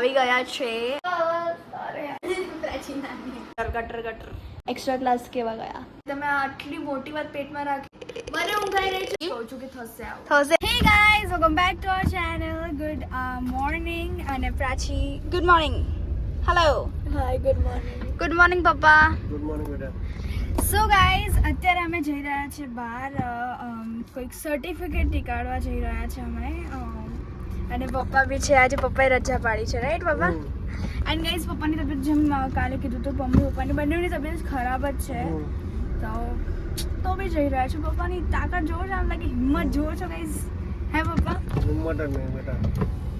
આવી ગયા છે ગટર ગટર ગટર એક્સ્ટ્રા ક્લાસ કેવા ગયા તમે આટલી મોટી વાત પેટમાં રાખી મને ઊંઘાઈ રહી છે કહું છું કે થશે આવું થશે hey guys welcome back to our channel good morning અને Prachi good morning hello hi good morning good morning પપ્પા ગુડ મોર્નિંગ બેટા સો ગાઈઝ અત્યારે અમે જઈ રહ્યા છીએ બહાર અ, અમ, કોઈક સર્ટિફિકેટ નીકાળવા જઈ રહ્યા છે અમે અમ, અને પપ્પા બી છે આજે પપ્પાએ રજા પાડી છે રાઈટ પપ્પા? એન્ડ ગાઈઝ પપ્પાની તબિયત જેમ કાલે કીધું તો મમ્મી પપ્પાની બંનેની તબિયત ખરાબ જ છે. તો તો બી જઈ રહ્યા છો. પપ્પાની તાકાત જોવો છો આમ લાગે હિંમત જોવો છો ગાઈઝ હે પપ્પા? હિંમત જ નહીં બેટા.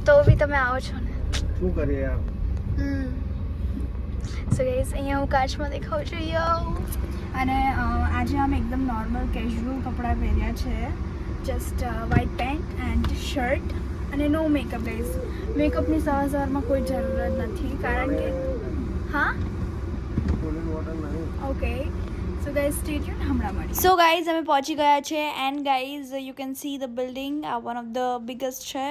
તો બી તમે આવો છો ને. શું કરીએ યાર? સો ગાઈઝ અહીંયા હું કાચમાં દેખાઉં છું યો અને આજે અમે એકદમ નોર્મલ કેઝ્યુઅલ કપડાં પહેર્યા છે. Just white pant and shirt અને નો મેકઅપ ગાઈઝ મેકઅપની સવાર સવારમાં કોઈ જરૂરત નથી, કારણ કે હા? ઓકે સો ગાઈઝ સ્ટેટ હમણાં મળી સો ગાઈઝ અમે પહોંચી ગયા છે and guys you can see the building આ વન ઓફ ધ બિગેસ્ટ છે.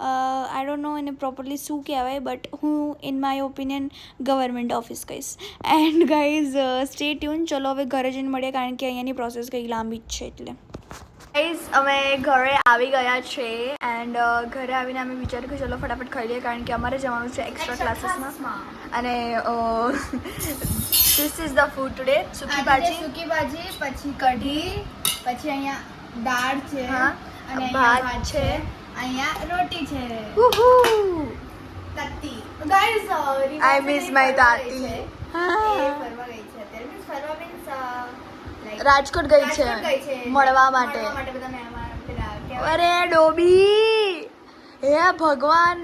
આઈ ડોન્ટ નો એને પ્રોપરલી શું કહેવાય બટ હું in my opinion government office કહીશ. એન્ડ ગાઈઝ સ્ટે ટ્યુન ચલો હવે ઘરે જઈને મળીએ, કારણ કે અહીંયાની પ્રોસેસ કંઈક લાંબી જ છે, એટલે. ગાઈઝ અમે ઘરે આવી ગયા છે એન્ડ ઘરે આવીને અમે વિચાર્યું કે ચલો ફટાફટ ખાઈ લઈએ કારણ કે અમારે જવાનું છે એક્સ્ટ્રા ક્લાસીસમાં અને this is the food today સુકી ભાજી સૂકી ભાજી પછી કઢી પછી અહીંયા દાળ છે અને ભાત છે. અહીંયા રોટી છે! તત્તી ગાઈઝ આઈ મિસ માય તાતી. હા. રાજકોટ ગઈ છે. મળવા માટે. અરે ડોબી! હે ભગવાન!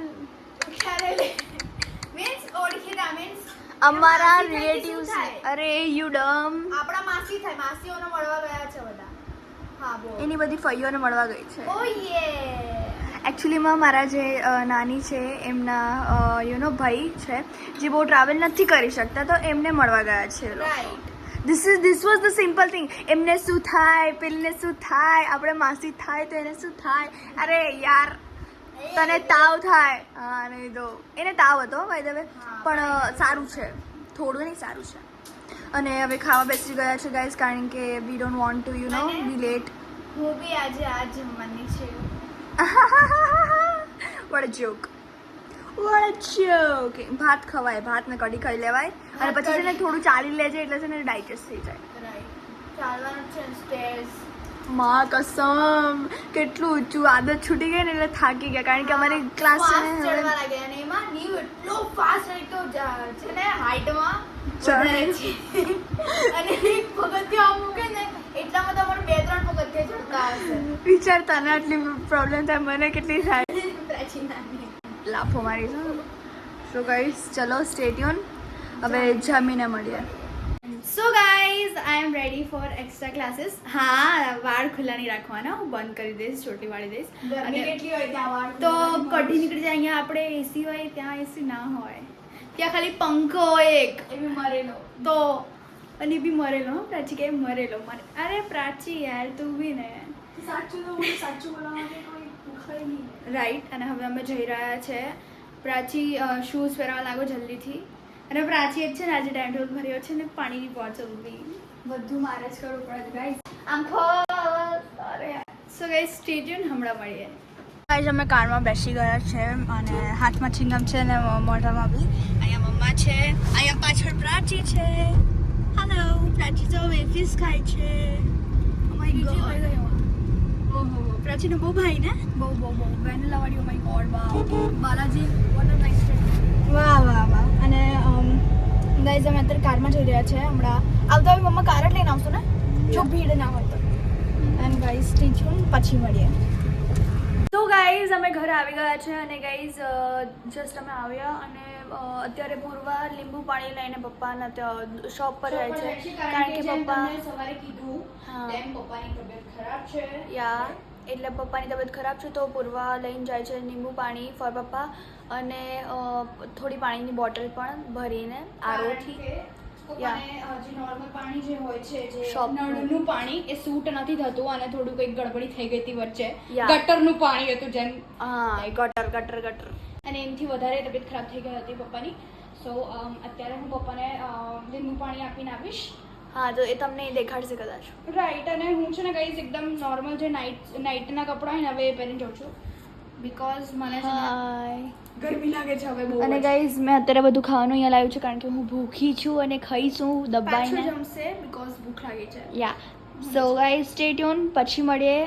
અમારા રિલેટિવ્સ અરે યુ ડમ આપણા માસી થાય માસીઓને મળવા ગયા છે બધા. હા બોલ. એની બધી ફઈઓને મળવા ગઈ છે. ઓ યે એકચ્યુઅલીમાં મારા જે નાની છે એમના યુ નો ભાઈ છે જે બહુ ટ્રાવેલ નથી કરી શકતા તો એમને મળવા ગયા છે right this is this was the simple thing એમને શું થાય પેલીને શું થાય આપણે માસી થાય તો એને શું થાય અરે યાર તને તાવ થાય હા નહીં તો એને તાવ હતો ભાઈ દવે. પણ સારું છે. થોડું નહીં સારું છે. અને હવે ખાવા બેસી ગયા છે ગાઈઝ કારણ કે we don't want to you know? Be late હું બી આજે આ જમવાની છું. વડ જોક વડ જોક ભાત ખવાય ભાત ને કઢી ખાઈ લેવાય. અને પછી છે ને થોડું ચાલી લેજે એટલે છે ને ડાયજેસ્ટ થઈ જાય. રાઈટ ચાલવાનું છે સ્ટેર્સમાં કસમ કેટલું ઊંચું આદત છૂટી ગઈ ને એટલે થાકી ગયા. કારણ કે અમારી ક્લાસ છે ને એમાં નીવ એટલો ફાસ્ટ એટલો છે ને હાઈટમાં ચડે. છે. અને એક પગથિયા આમ મૂકે ને એટલામાં તો અમારે બે ત્રણ પગથિયા ચડતા હશે વિચાર તને આટલી પ્રોબ્લેમ થાય. મને કેટલી થાય. લાફો મારી સો ગાઈસ ચલો સ્ટેટ્યુન હવે જમીને મળીએ. So guys I am ready for extra classes હા વાળ ખુલ્લા નહીં રાખવાના. હું બંધ કરી દઈશ ચોટી વાળી દઈશ. અને કેટલી હોય ત્યાં વાળ તો કઢી નીકળી જાય અહીંયા આપણે એસી હોય ત્યાં એસી ના હોય. ત્યાં ખાલી પંખો હોય એક. એ બી મરેલો. તો અને બી મરેલો હો પ્રાચી કે મરેલો મરે. અરે પ્રાચી યાર તું બી ને. સાચું તો સાચું રાઈટ અને હવે અમે જઈ રહ્યા છે. પ્રાચી શૂઝ પહેરવા લાગો જલ્દીથી. અને પ્રાચી જ છે ને આજે ટાઈમ ટેબલ ભર્યો છે ને પાણીની બોટલ બી. બધું મારે જ કરવું પડે ગાઈસ આમ ખો અરે સો ગાઈસ સ્ટેડિયમ હમણાં મળીએ. ગાઈસ અમે કારમાં બેસી ગયા છે અને હાથમાં ચિંગમ છે ને મોઢામાં બી. અહીંયા મમ્મા છે અહીંયા પાછળ પ્રાચી છે. હેલો પ્રાચી તો વેફીસ ખાય છે. Oh પ્રાચીનો બહુ ભાઈ ને? બહુ બહુ બહુ. વેનીલા વાળી ઓ my god wow. Balaji guys અમે અત્યારે કારમાં જઈ રહ્યા છે. હમણાં આવતા હવે મમ્મા કાર જ લઈને આવશો ને? જો ભીડ ના હોય તો. એન્ડ ગાઈઝ ટીચું પછી મળીએ. તો ગાઈઝ અમે ઘરે આવી ગયા છે અને ગાઈઝ જસ્ટ અમે આવ્યા અને અત્યારે ભોરવા લીંબુ પાણી લઈને પપ્પાના ત્યાં શોપ પર જાય છે. કારણ કે પપ્પા સવારે કીધું હા. પપ્પાની તબિયત ખરાબ છે. યા એટલે પપ્પાની તબિયત ખરાબ છે તો પૂર્વા લઈને જાય છે લીંબુ પાણી ફોર પપ્પા અને થોડી પાણીની બોટલ પણ ભરીને આરોથી. નોર્મલ પાણી જે હોય છે જે નળનું પાણી એ સૂટ નથી થતું અને થોડું કંઈક ગડબડી થઈ ગઈ હતી વચ્ચે. ગટરનું પાણી હતું જેમ. હા ગટર ગટર ગટર. અને એમથી વધારે તબિયત ખરાબ થઈ ગઈ હતી પપ્પાની. સો અત્યારે હું પપ્પાને લીંબુ પાણી આપીને આવીશ. હા તો એ તમને દેખાડશે કદાચ. રાઈટ અને હું છે ને કહીશ એકદમ નોર્મલ જે નાઇટ નાઇટના કપડાં હોય ને હવે એ પહેરીને જાઉં છું. બિકોઝ મને ગરમી લાગે છે હવે બહુ અને ગાઈઝ મેં અત્યારે બધું ખાવાનું અહીંયા લાવ્યું છે કારણ કે હું ભૂખી છું અને ખાઈશું પાછું દબાઈને. જમશે બીકોઝ ભૂખ લાગી છે. Yeah so guys stay tune પછી મળીએ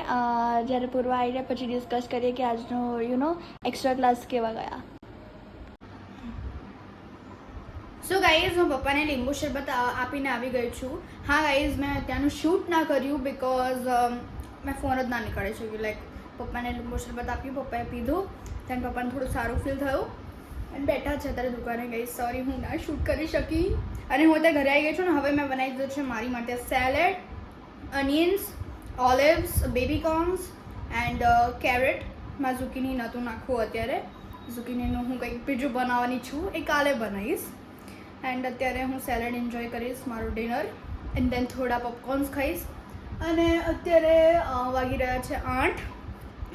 જ્યારે પૂર્વ આવી રહ્યા પછી ડિસ્કસ કરીએ કે આજનો યુ નો એક્સ્ટ્રા ક્લાસ કેવા ગયા સો ગાઈઝ હું પપ્પાને લીંબુ શરબત આપીને આવી ગઈ છું. હા ગાઈઝ મેં ત્યાંનું શૂટ ના કર્યું બિકોઝ મેં ફોન જ ના નીકળી શક્યું લાઈક પપ્પાને લીંબુ શરબત આપ્યું, પપ્પાએ પીધું. ત્યાં પપ્પાને થોડું સારું ફીલ થયું. અને બેઠા છે અત્યારે દુકાને ગઈ સોરી હું ના શૂટ કરી શકી. અને હું અત્યારે ઘરે આવી ગઈ છું ને, હવે મેં બનાવી દીધું છે મારી માટે salad onions olives baby corns and કેરેટમાં zucchini નહોતું નાખવું અત્યારે. ઝુકીનીનું હું કંઈક બીજું બનાવવાની છું. એ કાલે બનાવીશ. એન્ડ અત્યારે હું સેલેડ એન્જોય કરીશ, મારું ડિનર એન્ડ દેન થોડા પોપકોર્ન્સ ખાઈશ. અને અત્યારે વાગી રહ્યા છે આઠ.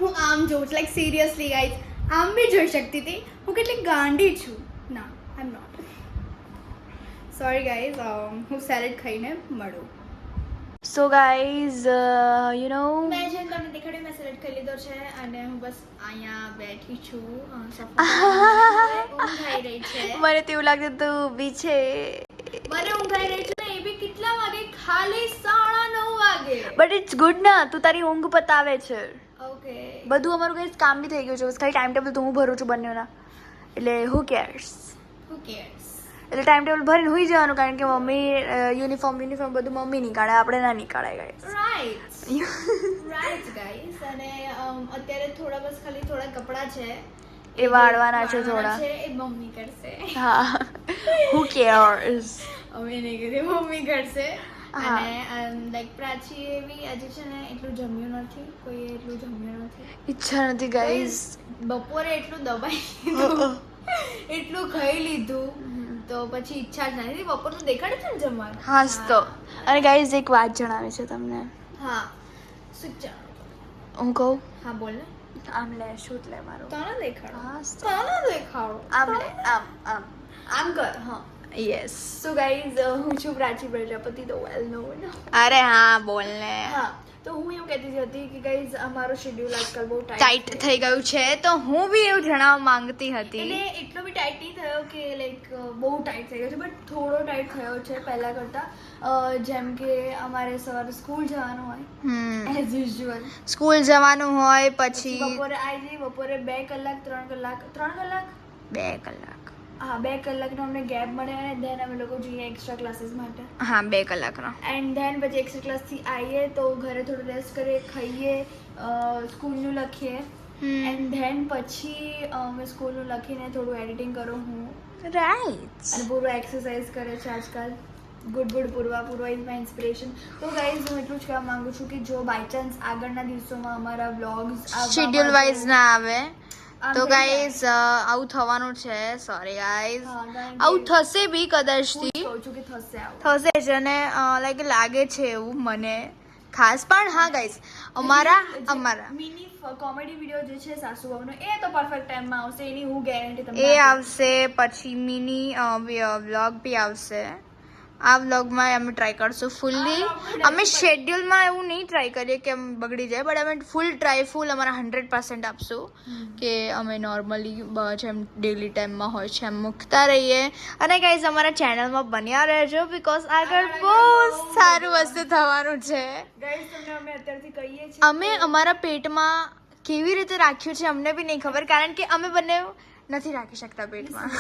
હું આમ જોઉં છું લાઈક સિરિયસલી ગાઈઝ આમ બી જોઈ શકતી હતી. હું કેટલી ગાંડી છું. ના I am not sorry guys હું સેલેડ ખાઈને મળું. સો ગાઈઝ યુ નો મેં જે તમને દેખાડ્યું મેં સિલેક્ટ કરી લીધો છે અને હું બસ અહીંયા બેઠી છું મને તેવું લાગતું તું ઊભી છે. મને ઊંઘાઈ રહી છું ને એ બી કેટલા વાગે? ખાલી સાડા નવ વાગે. બટ ઇટ્સ ગુડ ના તું તારી ઊંઘ પતાવે છે. ઓકે બધું અમારું કંઈ કામ બી થઈ ગયું છે. બસ ખાલી ટાઈમ ટેબલ તો હું ભરું છું બંનેના. એટલે હુ કેર્સ હુ કેર્સ એટલે ટાઈમ ટેબલ ભરીને હોઈ જવાનું કારણ કે મમ્મી યુનિફોર્મ યુનિફોર્મ બધું મમ્મી નીકાળે આપણે ના નીકાળે ગાઈસ રાઈટ રાઈટ ગાઈસ અને અત્યારે થોડા બસ ખાલી થોડા કપડાં છે. એ વાળવાના છે થોડા. એ મમ્મી કરશે. હા. હુ કેર્સ અમે નહીં કરી મમ્મી કરશે. અને લાઈક પ્રાચી એવી આજે છે ને એટલું જમ્યું નથી કોઈ એટલું જમ્યું નથી. ઈચ્છા નથી ગાઈસ બપોરે એટલું દબાઈ એટલું ખાઈ લીધું. તો પછી ઈચ્છા જ નથી બપોરનું દેખાડે છે ને જમવાનું? હા તો. અને ગાઈઝ એક વાત જણાવી છે તમને. હા. શું હું કહું? હા બોલ ને. આમ લે શૂટ લે મારું. તને દેખાડો. હા તને દેખાડો. આમ લે આમ આમ. આમ કર હા. યસ સો ગાઈઝ હું છું પ્રાચી પ્રજાપતિ તો વેલ નોન અરે હા બોલ ને. હા. તો હું એવું કહેતી હતી કે ગાઈઝ અમારો શેડ્યુલ આજકાલ બહુ ટાઈટ થઈ ગયું છે તો હું બી એવું જણાવવા માંગતી હતી. એટલે એટલો બી ટાઈટ નહીં થયો કે લાઈક બહુ ટાઈટ થઈ ગયો છે બટ થોડો ટાઈટ થયો છે પહેલાં કરતાં. જેમ કે અમારે સવારે સ્કૂલ જવાનું હોય એઝ યુઝ્યુઅલ સ્કૂલ જવાનું હોય પછી બપોરે આવી જઈએ બપોરે બે કલાક ત્રણ કલાક ત્રણ કલાક? બે કલાક. હા બે કલાકનો અમને ગેપ મળે અને ધેન અમે લોકો જઈએ એક્સ્ટ્રા ક્લાસીસ માટે. હા બે કલાકનો. એન્ડ ધેન પછી એક્સ્ટ્રા ક્લાસથી આવીએ તો ઘરે થોડું રેસ્ટ કરીએ ખાઈએ સ્કૂલનું લખીએ. એન્ડ ધેન પછી અમે સ્કૂલનું લખીને થોડું એડિટિંગ કરું હું. રાઈટ અને પૂરું એક્સરસાઇઝ કરે છે આજકાલ. Good good Purva Purva is my inspiration તો ગાઈઝ હું એટલું જ કહેવા માંગુ છું કે જો બાય ચાન્સ આગળના દિવસોમાં અમારા વ્લોગ્સ શેડ્યુલ વાઇઝ ના આવે તો ગાઈઝ આવું થવાનું છે. સોરી ગાઈઝ આવું થશે બી કદાચથી. થશે જ અને લાઈક લાગે છે એવું મને. ખાસ પણ હા ગાઈઝ અમારા અમારા. મિની કોમેડી વીડિયો જે છે સાસુ બહુનો એ તો પરફેક્ટ ટાઈમમાં આવશે. એની હું ગેરંટી તમને એ આવશે પછી મિની વ્લોગ બી આવશે. આ વ્લોગમાં અમે ટ્રાય કરશું ફૂલ્લી અમે શેડ્યુલમાં એવું નહીં ટ્રાય કરીએ કે બગડી જાય બટ અમે ફૂલ ટ્રાય ફૂલ અમારા હંડ્રેડ પર્સન્ટ આપશું કે અમે નોર્મલી જેમ ડેલી ટાઈમમાં હોય છે એમ મૂકતા રહીએ. અને ગાઈઝ અમારા ચેનલમાં બન્યા રહેજો બિકોઝ આગળ બહુ સારું વસ્તુ થવાનું છે. અમે અમારા પેટમાં કેવી રીતે રાખ્યું છે અમને બી નહીં ખબર કારણ કે અમે બંને નથી રાખી શકતા પેટમાં.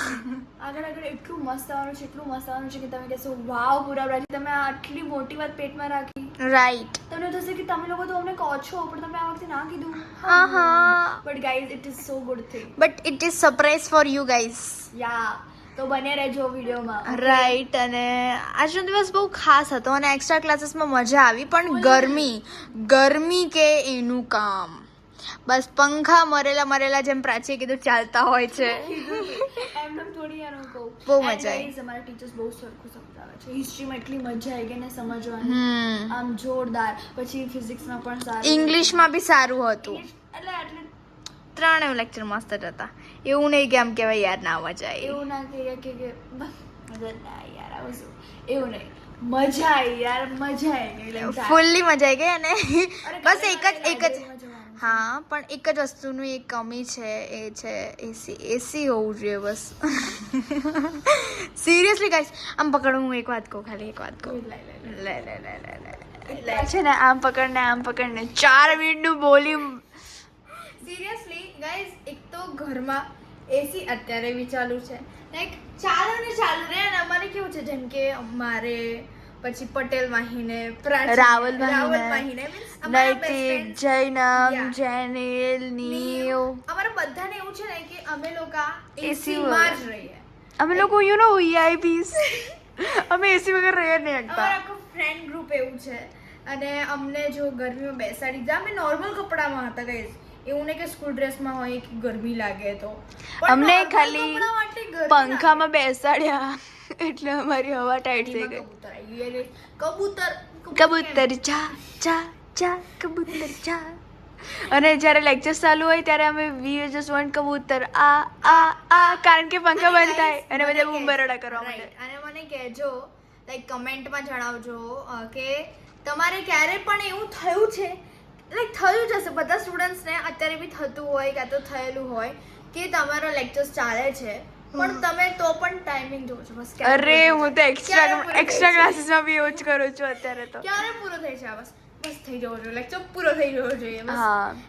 આગળ આગળ એટલું મસ્ત આવવાનું છે એટલું મસ્ત આવવાનું છે કે તમે કહેશો વાવ પૂરા છે તમે આટલી મોટી વાત પેટમાં રાખી. રાઈટ તમને થશે કે તમે લોકો તો અમને કહો છો પણ તમે આ વખતે ના કીધું. હા હા. But guys it is so good thing but it is surprise for you guys yeah તો બને રહેજો વિડીયોમાં રાઈટ અને આજનો દિવસ બહુ ખાસ હતો અને એક્સ્ટ્રા ક્લાસીસમાં મજા આવી પણ ગરમી ગરમી કે એનું કામ? બસ પંખા મરેલા મરેલા જેમ પ્રાચીએ કીધું ચાલતા હોય છે. એમ એમ થોડી યાર કહું. બહુ મજા આવી. અમારા ટીચર્સ બહુ સરખું સમજાવે છે. હિસ્ટ્રીમાં એટલી મજા આવી ગઈ ને સમજવાની. આમ જોરદાર. પછી ફિઝિક્સમાં પણ સારું ઇંગ્લિશમાં બી સારું હતું. એટલે એટલે ત્રણેય લેક્ચર મસ્ત જ હતા. એવું નહીં કે આમ કહેવાય યાર ના મજા આવી. એવું ના કહીએ કે મજા ના યાર આવું એવું નહીં. મજા આવી યાર મજા આવી ગઈ. ફૂલ્લી મજા આવી ગઈ અને બસ એક જ એક જ. હા પણ એક જ વસ્તુનું એક કમી છે એ છે એસી એસી હોવું જોઈએ બસ. સિરિયસલી ગાઈસ આમ પકડ હું એક વાત કહું ખાલી એક વાત કહું. લે, લે, લે. લે લે લે લે લે લે છે ને આમ પકડને આમ પકડને ચાર મિનિટનું બોલી સિરિયસલી ગાઈઝ એક તો ઘરમાં એસી અત્યારે બી ચાલુ છે. લાઈક ચાલુ ને ચાલુ રહે અને અમારે કેવું છે જેમ કે અમારે પછી પટેલ વાહીને રાવલ વાહીને નૈતિક જૈનમ. જેનિલ નીવ. અમારા બધાને એવું છે ને કે અમે લોકો એસી માં જ રહીએ. અમે લોકો યુ નો વીઆઈપીસ અમે એસી વગર રહીએ નહીં અમારું અમારા આખું ફ્રેન્ડ ગ્રુપ એવું છે. અને અમને જો ગરમીમાં બેસાડી દીધા અમે નોર્મલ કપડામાં હતા ગઈ એવું નહીં કે સ્કૂલ ડ્રેસમાં હોય કે ગરમી લાગે તો. અમને ખાલી. પંખામાં બેસાડ્યા. એટલે અમારી હવા ટાઈટ થઈ ગઈ. કબૂતર કબૂતર ચા ચા જા કબૂતર ચા અને જ્યારે લેક્ચર ચાલુ હોય ત્યારે અમે વી જસ્ટ વોન્ટ કબૂતર. આ આ આ કારણ કે પંખા બંધ થાય અને બધા બૂમબરડા કરવા. માંડે. અને મને કહેજો લાઈક કમેન્ટમાં જણાવજો કે તમારે ક્યારે પણ એવું થયું છે લાઈક થયું જ હશે. બધા સ્ટુડન્ટ્સને અત્યારે બી થતું હોય કાં તો થયેલું હોય કે તમારો લેક્ચર્સ ચાલે છે. પણ તમે તો પણ ટાઈમિંગ જોવો છો બસ. અરે હું તો એક્સ્ટ્રા એક્સ્ટ્રા ક્લાસીસમાં બી યુઝ કરું છું અત્યારે તો. ક્યારે પૂરો થાય છે બસ? બસ થઈ જવો જોઈએ. લેક્ચર પૂરો થઈ જવો જોઈએ બસ.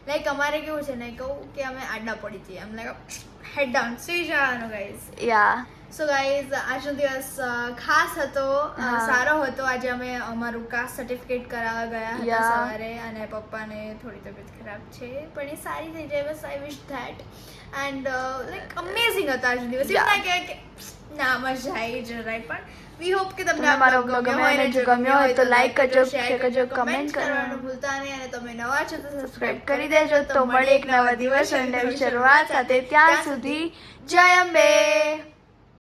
લાઈક અમારે કેવું છે? ને કહું કે અમે આડા પડી જઈએ. એમ લાઈક હેડ ડાઉન સુઈ જવાનું ગાઈઝ યા સો ગાઈઝ આજનો દિવસ ખાસ હતો. સારો હતો. આજે અમે અમારું કાસ્ટ સર્ટિફિકેટ કરાવવા ગયા હતા. સવારે અને પપ્પાને થોડી તબિયત ખરાબ છે પણ એ સારી થઈ જાય. બસ I wish that and like amazing હતો આજનો દિવસ. એવું ના કે ના મજા આવી જરાય પણ. વી હોપ કે તમને અમારો vlog ગમ્યો અને જો ગમ્યો હોય તો like કરજો share કરજો, comment કરવાનું ભૂલતા નહીં અને તમે નવા છો તો સબસ્ક્રાઇબ સબસ્ક્રાઇબ કરી દેજો. તો મળે એક નવા દિવસ. અને નવી શરૂઆત સાથે. ત્યાં સુધી જય અંબે.